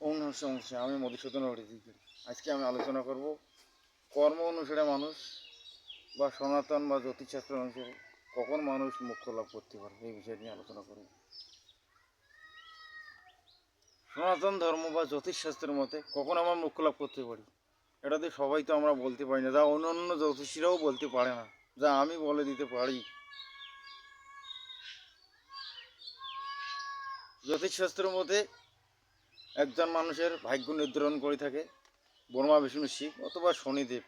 নমঃ শিবায়। আমি মধুসূদন অরিজিৎ আজকে আমি আলোচনা করব কর্ম অনুসারে মানুষ বা সনাতন বা জ্যোতিষশাস্ত্র অনুসারে কখন মানুষ মোক্ষ লাভ করতে পারে এই বিষয় নিয়ে আলোচনা করব। সনাতন ধর্ম বা জ্যোতিষশাস্ত্রের মতে কখন আমরা মোক্ষ লাভ করতে পারি? এটাতে সবাই তো আমরা বলতে পারি না, যা অন্য অন্য জ্যোতিষীরাও বলতে পারে না, যা আমি বলে দিতে পারি। জ্যোতিষশাস্ত্রের মতে একজন মানুষের ভাগ্য নির্ধারণ করে থাকে, ব্রহ্মা, বিষ্ণু, শিব অথবা শনিদেব।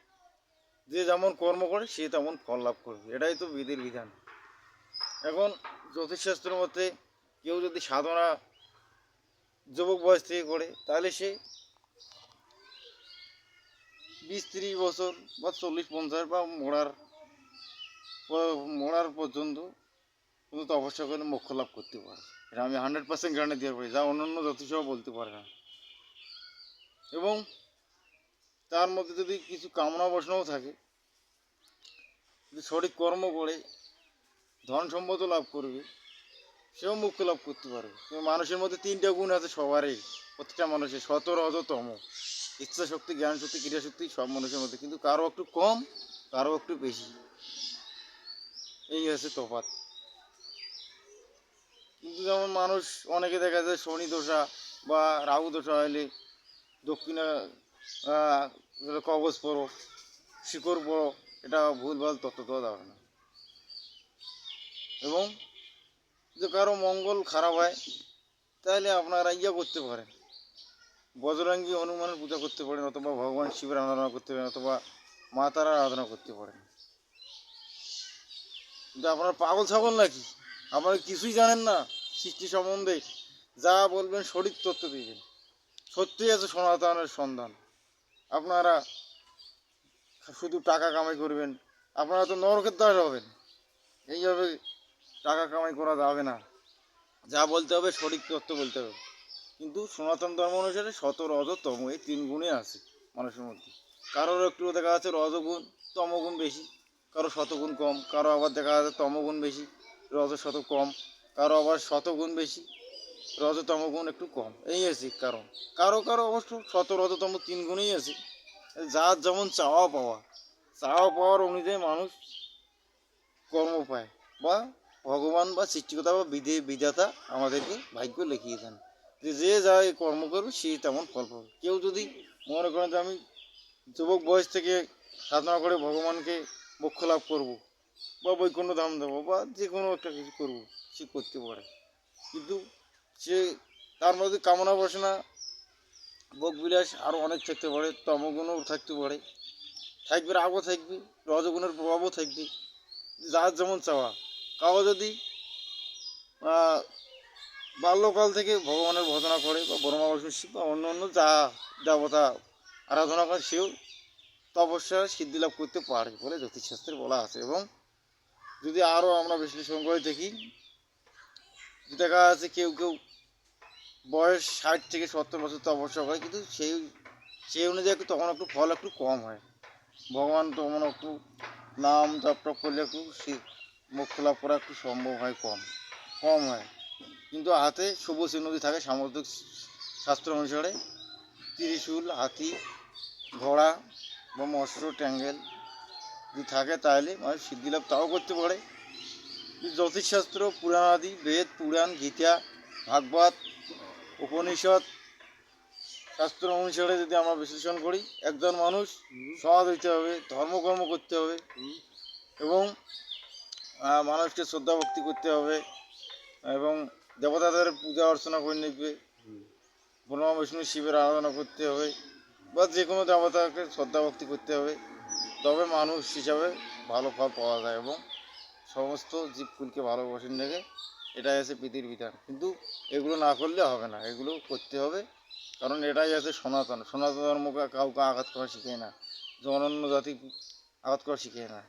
যে যেমন কর্ম করে, সে তেমন ফল লাভ করবে এটাই তো বিধির বিধান। এখন জ্যোতিষশাস্ত্রের মতে কেউ যদি সাধনা যুবক বয়স থেকে করে, তাহলে সে বিশ বছর বা চল্লিশ পঞ্চাশ বা মোড়ার প- মোড়ার পর্যন্ত কিন্তু তপস্যা করে মোক্ষ লাভ করতে পারে। এটা আমি হান্ড্রেড পার্সেন্ট গ্যারান্টি দিতে পারি যা অন্যান্য জ্যোতিষও বলতে পারে না। এবং তার মধ্যে যদি কিছু কামনা বাসনাও থাকে, যদি সঠিক কর্ম করে, ধন সম্পদ লাভ করবে, সেও মুক্তি লাভ করতে পারবে। মানুষের মধ্যে তিনটা গুণ আছে সবারই। প্রত্যেকটা মানুষের সত রজ তম ইচ্ছা শক্তি, জ্ঞান শক্তি ক্রিয়া শক্তি, সব মানুষের মধ্যে। কিন্তু কারও একটু কম, কারও একটু বেশি। এই হচ্ছে তফাৎ। কিন্তু যেমন মানুষ, অনেকে দেখা যায় শনি দোষা বা রাহু দোষা হলে দক্ষিণে কবচ পড়ো শিকড় পড়ো এটা ভুলভাল তত্ত্ব দেওয়া যাবে না। এবং যদি কারও মঙ্গল খারাপ হয়, তাহলে আপনারা ইয়া করতে পারেন। বজরঙ্গী হনুমানের পূজা করতে পারেন, অথবা ভগবান শিবের আরাধনা করতে পারেন, অথবা মা তারার আরাধনা করতে পারেন। কিন্তু আপনারা পাগল ছাগল নাকি? আপনারা কিছুই জানেন না? সৃষ্টি সম্বন্ধে যা বলবেন সঠিক তথ্য দিবেন। সত্যিই আছে সনাতনের সন্ধান। আপনারা শুধু টাকা কামাই করবেন, আপনারা তো নরকের দ্বার হবেন। এইভাবে টাকা কামাই করা যাবে না। যা বলতে হবে, সঠিক তথ্য বলতে হবে। কিন্তু সনাতন ধর্ম অনুসারে শত রজ তম, এই তিন গুণে আছে মানুষের মধ্যে। কারোর একটু দেখা যাচ্ছে রজগুণ তমগুণ বেশি। কারও শতগুণ কম, কারও আবার দেখা যাচ্ছে তমগুণ বেশি রজ শত কম। কারও আবার শতগুণ বেশি, রজতম গুণ একটু কম। এই আছে কারণ। কারও কারও অবশ্য শত, রজতম তিন গুণেই আছে। যার যেমন চাওয়া পাওয়া, চাওয়া পাওয়ার অনুযায়ী মানুষ কর্ম পায় বা ভগবান বা সৃষ্টিকতা বা বিধে, বিধাতা আমাদেরকে ভাগ্য লিখিয়ে দেন। যে যে যা কর্ম করবে, সে তেমন ফল পাবে। কেউ যদি মনে করেন যে আমি যুবক বয়স থেকে সাধনা করে ভগবানকে মোক্ষ লাভ করব বা বৈকুণ্ঠ ধাম দেবো বা যে কোনো একটা কিছু করব, সে করতে পারে। কিন্তু সে তার মধ্যে কামনা বাসনা বিলাস আরও অনেক থাকতে পারে, তমগুণও থাকতে পারে। থাকবে, রাগও থাকবে, রজগুণের প্রভাবও থাকবে। যার যেমন চাওয়া। কাউ যদি বাল্যকাল থেকে ভগবানের ভজনা করে বা শিব বা অন্য অন্য যা দেবতা আরাধনা করে, সেও তপস্যা সিদ্ধি লাভ করতে পারে বলে জ্যোতিষশাস্ত্রে বলা আছে এবং যদি আরও আমরা বিশ্লেষণ করে দেখি দেখা আছে, কেউ কেউ বয়স ষাট থেকে সত্তর বছর তপস্যা হয়, কিন্তু সেই সেই অনুযায়ী তখন একটু ফল একটু কম হয়। ভগবান তখন একটু নাম জপ টপ করলে একটু মোক্ষ লাভ করা একটু সম্ভব হয় কম কম হয়। কিন্তু হাতে শুভ যদি থাকে, সামুদ্রিক শাস্ত্র অনুসারে, ত্রিশূল, হাতি, ঘোড়া বা মৎস্য ট্যাঙ্গেল যদি থাকে তাহলে মানুষ সিদ্ধি লাভ তাও করতে পারে। জ্যোতিষশাস্ত্র পুরাণাদি বেদ পুরাণ গীতা ভাগবত উপনিষদ শাস্ত্র অনুসারে যদি আমরা বিশ্লেষণ করি একজন মানুষ সৎ হইতে হবে ধর্মকর্ম করতে হবে এবং মানুষকে শ্রদ্ধা ভক্তি করতে হবে এবং দেবতাদের পূজা অর্চনা করে নিবে। ব্রহ্মা বিষ্ণু শিবের আরাধনা করতে হবে বা যে কোনো দেবতাকে শ্রদ্ধা ভক্তি করতে হবে। তবে মানুষ হিসাবে ভালো ফল পাওয়া যায় এবং সমস্ত জীবকুলকে ভালোবাসেন দেখে এটাই আছে পৃথিবীর বিধান। কিন্তু এগুলো না করলে হবে না, এগুলো করতে হবে। কারণ এটাই আছে সনাতন। সনাতন ধর্মকে কাউকে আঘাত করা শিখায় না। অনন্য জাতি আঘাত করা শিখায় না।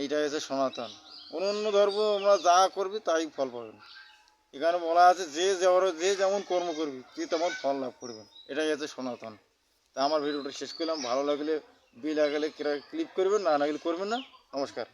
এইটাই আছে সনাতন। অন্য ধর্ম আমরা যা করবি তাই ফল পাবেন। এখানে বলা আছে যে যাওয়ার যে যেমন কর্ম করবি তুই তেমন ফল লাভ করবেন। এটাই আছে সনাতন। তা আমার ভিডিওটা শেষ করলাম। ভালো লাগলে বি আগালে ক্লিক করবেন না লাগলে করবেন না। নমস্কার।